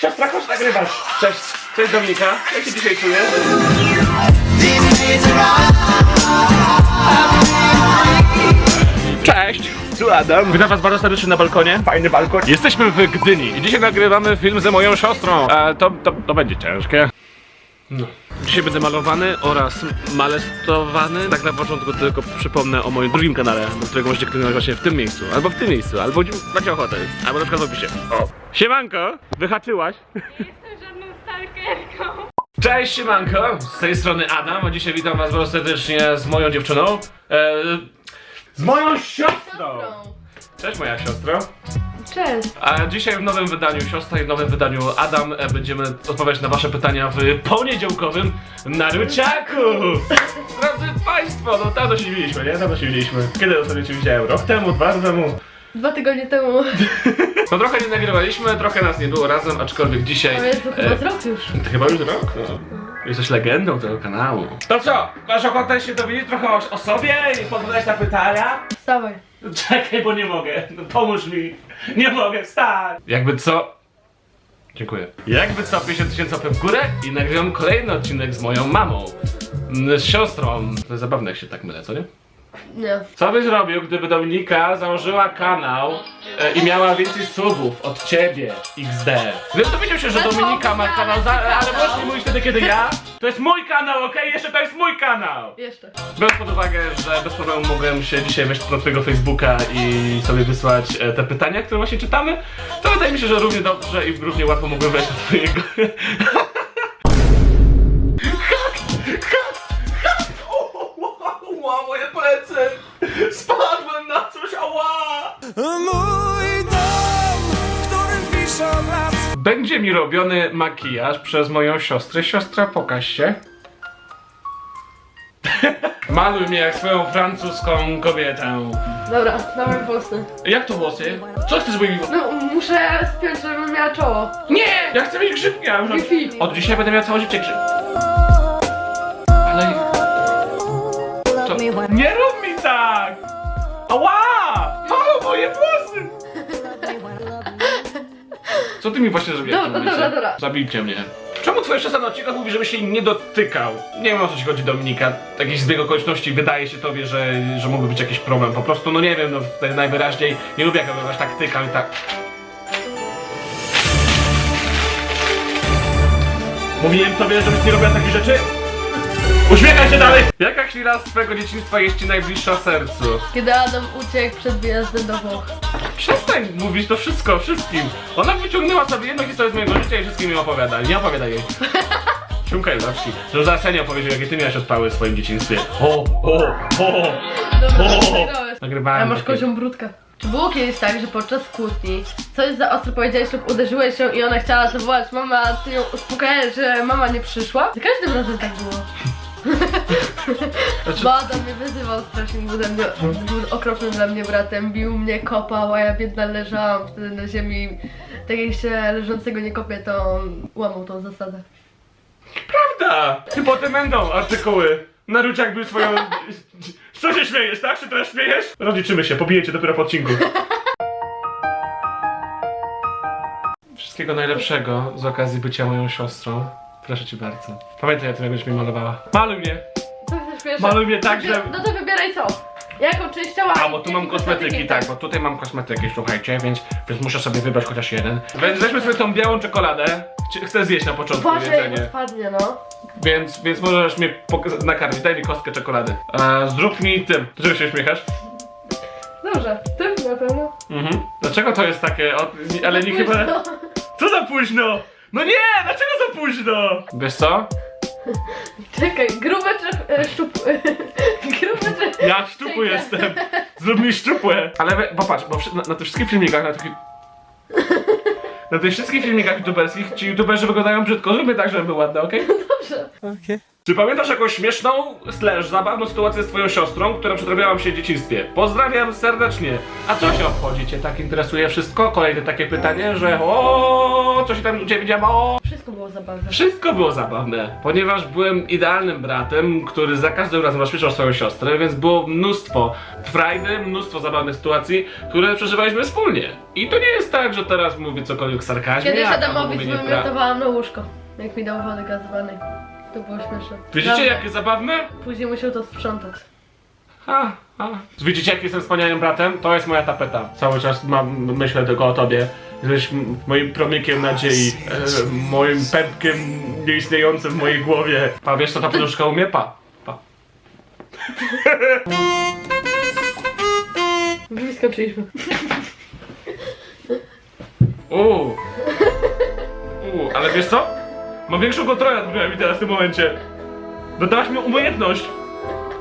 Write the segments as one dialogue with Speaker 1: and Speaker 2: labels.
Speaker 1: Siostra, chodź nagrywasz. Cześć, cześć Dominika. Jak się dzisiaj czujesz? Cześć, tu Adam. Witam was bardzo serdecznie na balkonie. Fajny balkon. Jesteśmy w Gdyni i dzisiaj nagrywamy film ze moją siostrą. A to, to, to będzie ciężkie. No. Dzisiaj będę malowany oraz molestowany. Tak na początku tylko przypomnę o moim drugim kanale, do którego możecie kliknąć właśnie w tym miejscu, albo w tym miejscu, albo gdzie macie ochotę, albo na przykład w opisie. O. Siemanko, wyhaczyłaś.
Speaker 2: Jestem żadną stalkerką.
Speaker 1: Cześć, siemanko, z tej strony Adam, a dzisiaj witam was bardzo serdecznie z moją dziewczyną. E, z moją siostrą! Cześć moja siostro.
Speaker 2: Cześć.
Speaker 1: A dzisiaj w nowym wydaniu siostra i w nowym wydaniu Adam e, będziemy odpowiadać na wasze pytania w poniedziałkowym Naruciaku! Drodzy Państwo, no dawno się nie widzieliśmy, nie? Dawno się widzieliśmy. Kiedy ostatnio cię widziałem? Rok temu, dwa lata temu?
Speaker 2: Dwa tygodnie temu.
Speaker 1: No trochę nie nagrywaliśmy, trochę nas nie było razem, aczkolwiek dzisiaj...
Speaker 2: Ale to chyba
Speaker 1: e,
Speaker 2: z rok już.
Speaker 1: to chyba już rok, no. Jesteś legendą tego kanału. To co? Masz ochotę się dowiedzieć trochę o, o sobie i podpowiadać na pytania?
Speaker 2: Wstawaj.
Speaker 1: Czekaj, bo nie mogę. No, pomóż mi. Nie mogę wstać. Jakby co? Dziękuję. Jakby co 50 tysięcy łapek w górę i nagrywam kolejny odcinek z moją mamą. Z siostrą. To jest zabawne, jak się tak mylę, co nie?
Speaker 2: Nie.
Speaker 1: Co byś robił, gdyby Dominika założyła kanał e, i miała więcej subów od ciebie, XD? Gdybym dowiedział się, że
Speaker 2: Ale
Speaker 1: Dominika ma kanał, za, ale możesz mi mówić wtedy, kiedy ja? To jest mój kanał, okej? Jeszcze to jest mój kanał!
Speaker 2: Jeszcze.
Speaker 1: Biorąc pod uwagę, że bez problemu mogłem się dzisiaj wejść na twojego Facebooka i sobie wysłać e, te pytania, które właśnie czytamy, to wydaje mi się, że równie dobrze i równie łatwo mogłem wejść na twojego... Będzie mi robiony makijaż przez moją siostrę. Siostra, pokaż się. Maluj mnie jak swoją francuską kobietę.
Speaker 2: Dobra, dawaj włosy.
Speaker 1: Jak to włosy? Co chcesz, żeby mi...
Speaker 2: No, muszę spiąć, żebym miała czoło.
Speaker 1: Nie! Ja chcę mieć grzybki, ja już...
Speaker 2: Wi-Fi.
Speaker 1: Od dzisiaj będę miał całe życie grzyb. Co ty mi właśnie zrobiłeś? w tym
Speaker 2: Dobra,
Speaker 1: momencie?
Speaker 2: dobra, dobra.
Speaker 1: Zabijcie mnie. Czemu twoja siostra na odcinkach mówi, żeby się jej nie dotykał? Nie wiem o co ci chodzi Dominika. Jakiś zbieg okoliczności wydaje się tobie, że, że mógłby być jakiś problem. Po prostu, no nie wiem, no tutaj najwyraźniej nie lubię jak aż tak tykam i tak. Mówiłem tobie, żebyś nie robiła takich rzeczy? Uśmiechaj się dalej! Jaka chwila z twojego dzieciństwa jest ci najbliższa sercu?
Speaker 2: Kiedy Adam uciekł przed wyjazdem do Włoch.
Speaker 1: Przestań mówić to wszystko, wszystkim. Ona wyciągnęła sobie jedną historię z mojego życia i wszystkim ją opowiada. Nie opowiadaj jej. Siumkaj, zawsze. Że zaraz ja nie opowiesz, jakie ty miałeś odpały w swoim dzieciństwie. O, o, o.
Speaker 2: Dobra,
Speaker 1: O!
Speaker 2: nagrałeś.
Speaker 1: Nagrywałem
Speaker 2: A masz
Speaker 1: takie-
Speaker 2: kozią brudkę. Czy było kiedyś tak, że podczas kłótni coś za ostro powiedziałeś lub uderzyłeś ją i ona chciała zawołać mamę, a ty ją uspokajałeś, że mama nie przyszła? Za każdym razem tak było.
Speaker 1: Znaczy-
Speaker 2: Bo Adam mnie wyzywał strasznie, był, dla mnie, był okropnym dla mnie bratem, bił mnie, kopał, a ja biedna leżałam wtedy na ziemi. Tak jak się leżącego nie kopie, to on łamał tą zasadę.
Speaker 1: Prawda! I potem będą artykuły. Naruciak był swoją... Co się śmiejesz, tak? Czy teraz śmiejesz? Rozliczymy się, pobijecie dopiero po odcinku. Wszystkiego najlepszego z okazji bycia moją siostrą. Proszę cię bardzo. Pamiętaj o tym, jak będziesz mi malowała. Maluj mnie! Maluj mnie tak, że...
Speaker 2: No to wybieraj co? Jaką część ciała?
Speaker 1: A, bo tu mam kosmetyki, tak, bo tutaj mam kosmetyki, słuchajcie, więc, więc muszę sobie wybrać chociaż jeden. Więc weźmy sobie tą białą czekoladę. Chcę zjeść na początku
Speaker 2: Uważaj,
Speaker 1: jedzenie.
Speaker 2: spadnie, no.
Speaker 1: Więc, więc możesz mnie poka- nakarmić. Daj mi kostkę czekolady. E, zrób mi tym. Dlaczego się uśmiechasz?
Speaker 2: Dobrze, tym na pewno.
Speaker 1: Mhm. Dlaczego to jest takie. O, ale nie chyba. Co za późno? No nie! Dlaczego za późno? Wiesz co?
Speaker 2: Czekaj, grube czy e, szczupłe? grube czy...
Speaker 1: Ja szczupły
Speaker 2: Czekaj.
Speaker 1: jestem. Zrób mi szczupłe. Ale we, popatrz, bo wszy- na, na tych wszystkich filmikach, na tych. Na tych wszystkich filmikach youtuberskich ci youtuberzy wyglądają brzydko. Zróbmy tak, żeby były ładne, okej?
Speaker 2: Dobrze.
Speaker 3: Okej
Speaker 1: Czy pamiętasz jakąś śmieszną, slash zabawną sytuację z twoją siostrą, która przytrafiała mi się w dzieciństwie? Pozdrawiam serdecznie. A co się obchodzi? Cię tak interesuje wszystko? Kolejne takie pytanie, że o, co się tam u ciebie działo?
Speaker 2: Wszystko było zabawne.
Speaker 1: Wszystko było zabawne, ponieważ byłem idealnym bratem, który za każdym razem rozśmieszał swoją siostrę, więc było mnóstwo frajdy, mnóstwo zabawnych sytuacji, które przeżywaliśmy wspólnie. I to nie jest tak, że teraz mówię cokolwiek w sarkazmie,
Speaker 2: Kiedyś
Speaker 1: a tam
Speaker 2: Adamowi
Speaker 1: mówię niepra-
Speaker 2: na łóżko, jak mi dał wody gazowanej. To było śmieszne.
Speaker 1: Widzicie jakie zabawne?
Speaker 2: Później musiał to sprzątać.
Speaker 1: Ha, ha. Widzicie jak jestem wspaniałym bratem? To jest moja tapeta. Cały czas mam, myślę tylko o tobie. Jesteś m- moim promykiem nadziei, e, moim pępkiem nieistniejącym w mojej głowie. A wiesz co ta poduszka umie? Pa. Pa.
Speaker 2: Już skończyliśmy.
Speaker 1: Uuu. Uuu, ale wiesz co? Mam większą kontrolę nad mi teraz w tym momencie. Dodałaś mi umiejętność.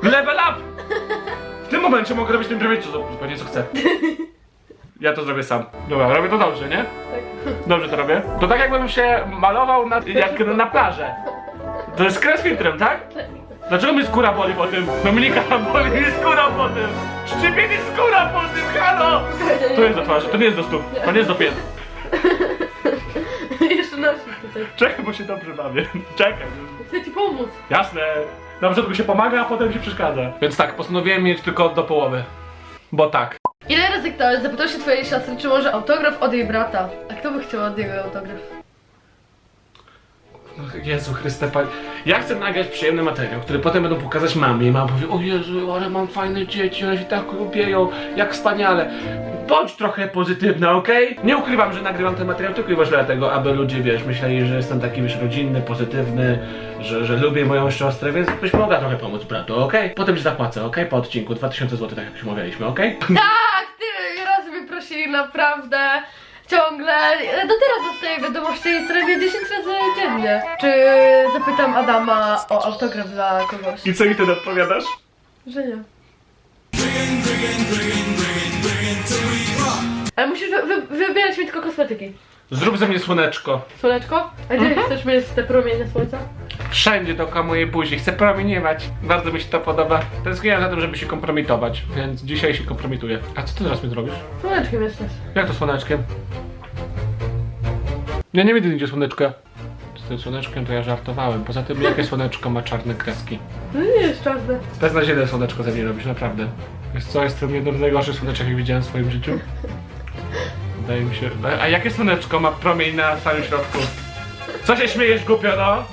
Speaker 1: Level up! W tym momencie mogę robić tym prawie co, zupełnie co chcę. Ja to zrobię sam. Dobra, robię to dobrze, nie?
Speaker 2: Tak.
Speaker 1: Dobrze to robię. To tak jakbym się malował na, jak na plażę. To jest kres filtrem, tak? Dlaczego mi skóra boli po tym? Dominika, boli mi skóra po tym! Szczypie mi skóra po tym, halo! To jest do twarzy, to nie jest do stóp, to nie jest do pięt.
Speaker 2: Tutaj.
Speaker 1: Czekaj, bo się dobrze bawię. Czekaj.
Speaker 2: Chcę ci pomóc.
Speaker 1: Jasne. Na początku się pomaga, a potem się przeszkadza. Więc tak, postanowiłem mieć tylko do połowy. Bo tak.
Speaker 2: Ile razy ktoś zapytał się twojej siostry, czy może autograf od jej brata? A kto by chciał od jego autograf?
Speaker 1: Jezu Chryste, Panie. Ja chcę nagrać przyjemny materiał, który potem będą pokazać mamie i mama powie, o Jezu, ale mam fajne dzieci, one się tak lubieją, jak wspaniale. Bądź trochę pozytywna, okej? Nie ukrywam, że nagrywam ten materiał tylko i wyłącznie dlatego, aby ludzie, wiesz, myśleli, że jestem taki, wiesz, rodzinny, pozytywny, że, że lubię moją siostrę, więc byś mogła trochę pomóc bratu, okej? Potem ci zapłacę, okej? Po odcinku, 2000 zł, tak jak się umawialiśmy, okej?
Speaker 2: Tak, tyle razy mnie prosili, naprawdę. Ciągle. Do teraz dostaję wiadomości i robię 10 razy dziennie. Czy zapytam Adama o autograf dla kogoś?
Speaker 1: I co mi wtedy odpowiadasz?
Speaker 2: Że nie. Ale musisz wy, wy, wybierać mi tylko kosmetyki.
Speaker 1: Zrób ze mnie słoneczko.
Speaker 2: Słoneczko? A gdzie chcesz mieć te promienie słońca?
Speaker 1: Wszędzie dookoła mojej buzi. Chcę promieniować. Bardzo mi się to podoba. Tęskniłem za tym, żeby się kompromitować, więc dzisiaj się kompromituję. A co ty teraz mi zrobisz?
Speaker 2: Słoneczkiem jesteś.
Speaker 1: Jak to słoneczkiem? Ja nie widzę nigdzie słoneczka. Z tym słoneczkiem to ja żartowałem. Poza tym, jakie słoneczko ma czarne kreski?
Speaker 2: No nie jest czarne.
Speaker 1: Beznadziejne słoneczko ze mnie robisz, naprawdę. Wiesz co, jestem jednym z najgorszych słoneczek, jak widziałem w swoim życiu. Wydaje mi się... A jakie słoneczko ma promień na samym środku? Co się śmiejesz, głupio, no?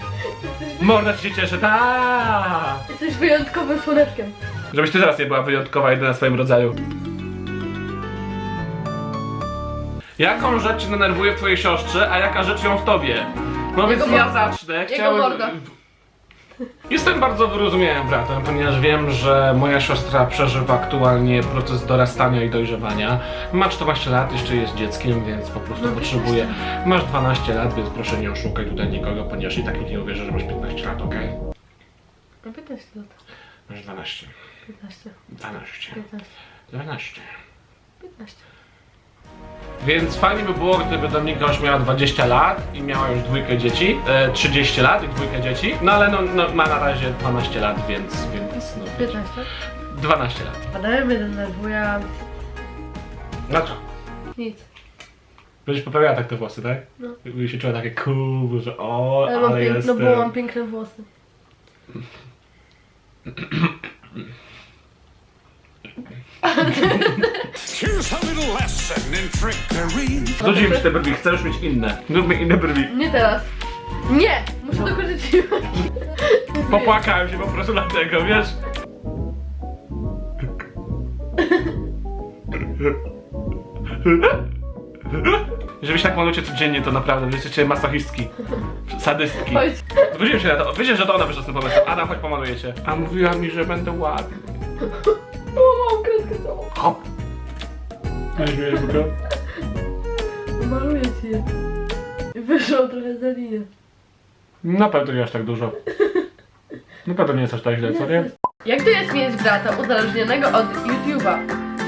Speaker 1: Morda ci się cieszy, ta.
Speaker 2: Jesteś wyjątkowym słoneczkiem.
Speaker 1: Żebyś ty teraz nie była wyjątkowa jedyna w swoim rodzaju. Jaką rzecz denerwuje w twojej siostrze, a jaka rzecz ją w tobie? No więc
Speaker 2: Jego
Speaker 1: ja zacznę.
Speaker 2: Jego morda.
Speaker 1: Jestem bardzo wyrozumiałym bratem, ponieważ wiem, że moja siostra przeżywa aktualnie proces dorastania i dojrzewania. Ma 14 lat, jeszcze jest dzieckiem, więc po prostu
Speaker 2: No,
Speaker 1: potrzebuje. Masz 12 lat, więc proszę nie oszukaj tutaj nikogo, ponieważ i tak nikt nie uwierzy, że masz 15 lat, okej?
Speaker 2: No 15 lat.
Speaker 1: Masz 12.
Speaker 2: 15.
Speaker 1: 12.
Speaker 2: 15.
Speaker 1: 12.
Speaker 2: 15.
Speaker 1: Więc fajnie by było, gdyby Dominika już miała 20 lat i miała już dwójkę dzieci, e, 30 lat i dwójkę dzieci, no ale no, no, ma na razie 12 lat, więc, więc no,
Speaker 2: 15.
Speaker 1: 12 lat.
Speaker 2: Adajem mnie denerwuje.
Speaker 1: No co?
Speaker 2: Nic.
Speaker 1: Będziesz poprawiała tak te włosy, tak?
Speaker 2: No.
Speaker 1: Jakby się czuła takie cool, że o,
Speaker 2: Ale
Speaker 1: ale,
Speaker 2: mam pięk... No
Speaker 1: jestem.
Speaker 2: bo mam piękne włosy.
Speaker 3: Here's
Speaker 1: mi się te brwi, chcę już mieć inne. Zróbmy inne brwi.
Speaker 2: Nie teraz. Nie! Muszę dokończyć film.
Speaker 1: Popłakałem się po prostu dlatego, wiesz? Żebyś tak malujecie codziennie, to naprawdę, jesteście masochistki. Sadystki.
Speaker 2: Chodź.
Speaker 1: Zgodziłem się na to. Wiecie, że to ona wyszła z tym pomysłem. Adam, chodź pomaluję cię. A mówiła mi, że będę ładny.
Speaker 2: O, mam kreskę całą.
Speaker 1: Hop. Nie śmiejesz, Buka?
Speaker 2: Maluję ci je. Wyszło trochę za linię.
Speaker 1: Na pewno nie aż tak dużo. Na pewno nie jest aż tak źle, co nie?
Speaker 2: Jak to jest mieć brata uzależnionego od YouTube'a?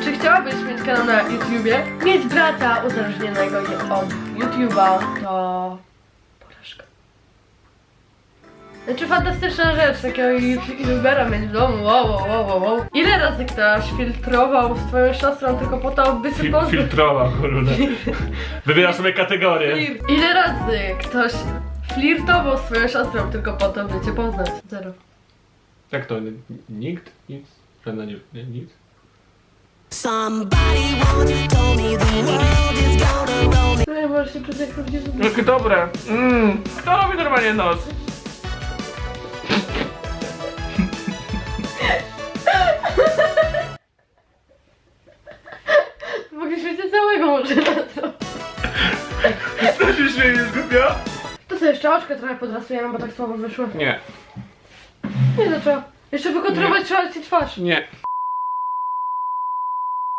Speaker 2: Czy chciałabyś mieć kanał na YouTubie? Mieć brata uzależnionego od YouTube'a to... Znaczy fantastyczna rzecz, takiego youtubera mieć w domu, wow, wow, wow, wow. Ile razy ktoś filtrował z twoją siostrą tylko po to, by sobie
Speaker 1: Fil
Speaker 2: poznać...
Speaker 1: filtrował, kurde. Wybiera sobie kategorię.
Speaker 2: Flir- Ile razy ktoś flirtował z twoją siostrą tylko po to, by cię poznać? Zero.
Speaker 1: Jak to? Nikt? Nic? Żadna nie, nie, nic?
Speaker 4: Somebody once told me the world is gonna roll me.
Speaker 2: No nie możesz się czuć jak prawdziwy
Speaker 1: Jakie dobre. Mmm. Kto robi normalnie noc?
Speaker 2: To co, jeszcze oczkę trochę podrasujemy, bo tak słabo wyszło.
Speaker 1: Nie,
Speaker 2: Nie zaczęło. Jeszcze wykontrować trzeba ci twarz.
Speaker 1: nie.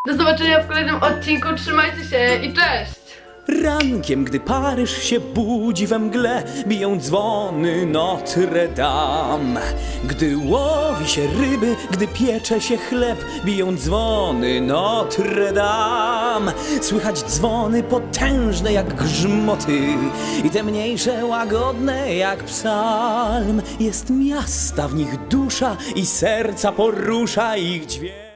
Speaker 2: Do zobaczenia w kolejnym odcinku. Trzymajcie się i cześć!
Speaker 3: Rankiem, gdy Paryż się budzi we mgle, biją dzwony Notre Dame. Gdy łowi się ryby, gdy piecze się chleb, biją dzwony Notre Dame. Słychać dzwony potężne jak grzmoty i te mniejsze łagodne jak psalm. Jest miasta, w nich dusza i serca porusza ich dźwięk.